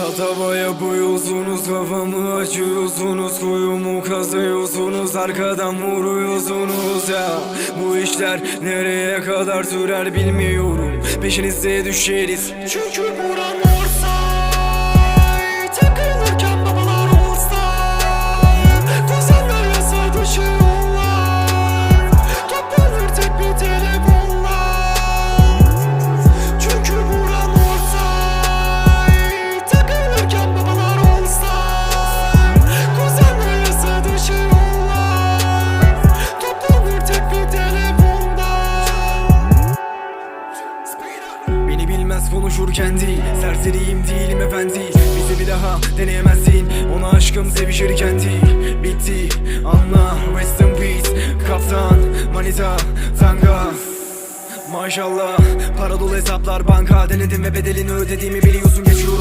Tatava yapıyorsunuz kafamı açıyorsunuz Kuyumu kazıyorsunuz arkadan vuruyorsunuz. Ya Bu işler nereye kadar sürer bilmiyorum. Peşinize düşeriz. Çünkü buram Beni bilmez konuşurken değil Serseriyim değilim efendi. Bizi bir daha deneyemezsin Ona aşkım sevişirken değil. Bitti anla Rest in peace. Kaptan Manita Tanga. Maşallah Para dolu hesaplar banka. Denedim ve bedelini ödediğimi biliyorsun geçiyorum